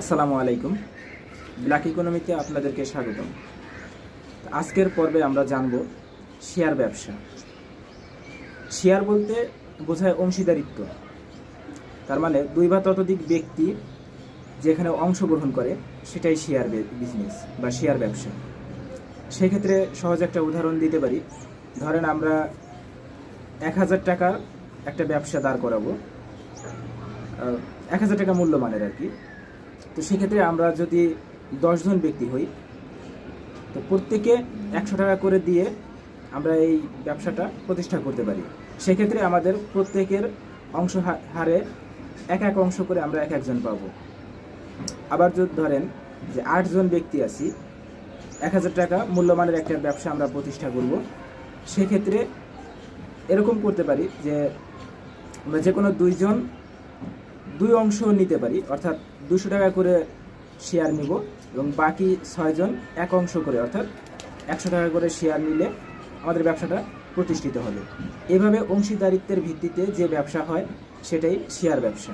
আসসালামু আলাইকুম। ব্ল্যাক ইকোনমিতে আপনাদেরকে স্বাগতম। আজকের পর্বে আমরা জানব শেয়ার ব্যবসা। শেয়ার বলতে বোঝায় অংশীদারিত্ব। তার মানে দুই বা ততোধিক ব্যক্তি যেখানে অংশগ্রহণ করে, সেটাই শেয়ার বিজনেস বা শেয়ার ব্যবসা। সেক্ষেত্রে সহজ একটা উদাহরণ দিতে পারি। ধরেন আমরা এক হাজার টাকা একটা ব্যবসা দাঁড় করাবো। এক হাজার টাকা মূল্যমানের আর কি। তো সেক্ষেত্রে আমরা যদি দশজন ব্যক্তি হই, তো প্রত্যেকে একশো টাকা করে দিয়ে আমরা এই ব্যবসাটা প্রতিষ্ঠা করতে পারি। সেক্ষেত্রে আমাদের প্রত্যেকের অংশ হারে এক এক অংশ করে আমরা এক একজন পাবো। আবার যদি ধরেন যে আটজন ব্যক্তি আছি, এক হাজার টাকা মূল্যমানের একটা ব্যবসা আমরা প্রতিষ্ঠা করব। সেক্ষেত্রে এরকম করতে পারি যে আমরা যে কোনো দুইজন দুই অংশ নিতে পারি, অর্থাৎ দুশো টাকা করে শেয়ার নিব এবং বাকি ছয়জন এক অংশ করে, অর্থাৎ একশো টাকা করে শেয়ার নিলে আমাদের ব্যবসাটা প্রতিষ্ঠিত হবে। এভাবে অংশীদারিত্বের ভিত্তিতে যে ব্যবসা হয়, সেটাই শেয়ার ব্যবসা।